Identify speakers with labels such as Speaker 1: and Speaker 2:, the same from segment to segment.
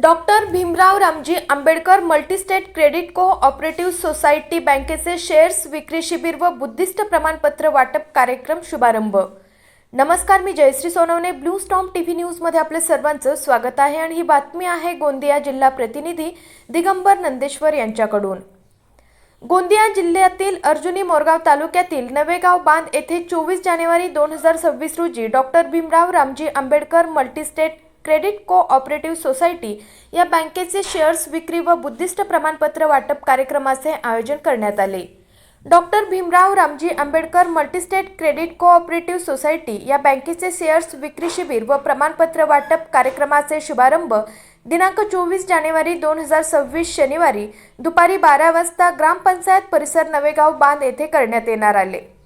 Speaker 1: Doctor Bhimrao Ramji Ambedkar multistate credit co operative society बँकेचे shares विक्री शिबिर व बुद्धिस्ट प्रमाणपत्र वाटप कार्यक्रम शुभारंभ. नमस्कार मी Jayashree Sonawane. Blue storm T V न्यूजमध्ये आपले सर्वांचं स्वागत आहे आणि ही बातमी आहे गोंदिया जिल्हा प्रतिनिधी दिगंबर नंदेश्वर यांच्याकडून. गोंदिया जिल्ह्यातील अर्जुनी मोरगाव तालुक्यातील नवेगाव बांध येथे चोवीस जानेवारी दोन हजार सव्वीस रोजी doctor Bhimrao Ramji Ambedkar multistate credit co operative society या बँकेचे शेअर्स विक्री व बुद्धिस्ट प्रमाणपत्र वाटप कार्यक्रमाचे आयोजन करण्यात आले. Doctor Bhimrao Ramji Ambedkar multistate credit cooperative society या बँकेचे शेअर्स विक्री शिबिर व प्रमाणपत्र वाटप कार्यक्रमाचे शुभारंभ दिनांक चोवीस जानेवारी दोन हजार सव्वीस शनिवारी दुपारी बारा वाजता ग्रामपंचायत परिसर नवेगाव बांध येथे करण्यात येणार आले.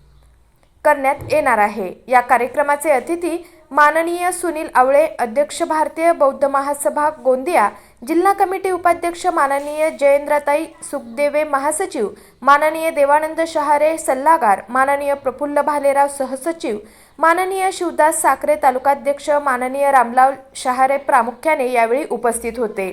Speaker 1: करण्यात येणार आहे. या कार्यक्रमाचे अतिथी माननीय सुनील आवळे अध्यक्ष भारतीय बौद्ध महासभा गोंदिया जिल्हा कमिटी उपाध्यक्ष माननीय जयेंद्रताई सुखदेवे महासचिव माननीय देवानंद शहारे सल्लागार माननीय प्रफुल्ल भालेराव सहसचिव माननीय शिवदास साखरे तालुकाध्यक्ष माननीय रामलाल शहारे प्रामुख्याने यावेळी उपस्थित होते.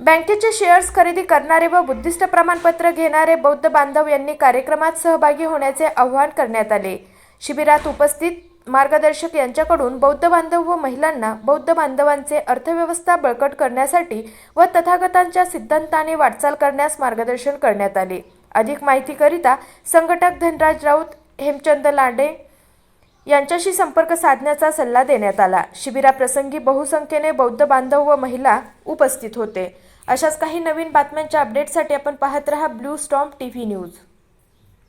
Speaker 1: बँकेचे शेअर्स खरेदी करणारे व बुद्धिस्ट प्रमाणपत्र घेणारे बौद्ध बांधव यांनी कार्यक्रमात सहभागी होण्याचे आवाहन करण्यात आले. शिबिरात उपस्थित मार्गदर्शक यांच्याकडून बौद्ध बांधव व महिलांना बौद्ध बांधवांचे अर्थव्यवस्था बळकट करण्यासाठी व तथागतांच्या सिद्धांताने वाटचाल करण्यास मार्गदर्शन करण्यात आले. अधिक माहितीकरिता संघटक धनराज राऊत हेमचंद लांडे यांच्याशी संपर्क साधण्याचा सल्ला देण्यात आला. शिबिराप्रसंगी बहुसंख्येने बौद्ध बांधव व महिला उपस्थित होते. अशाच काही नवीन बातम्यांच्या अपडेटसाठी आपण पाहत रहा blue storm T V news.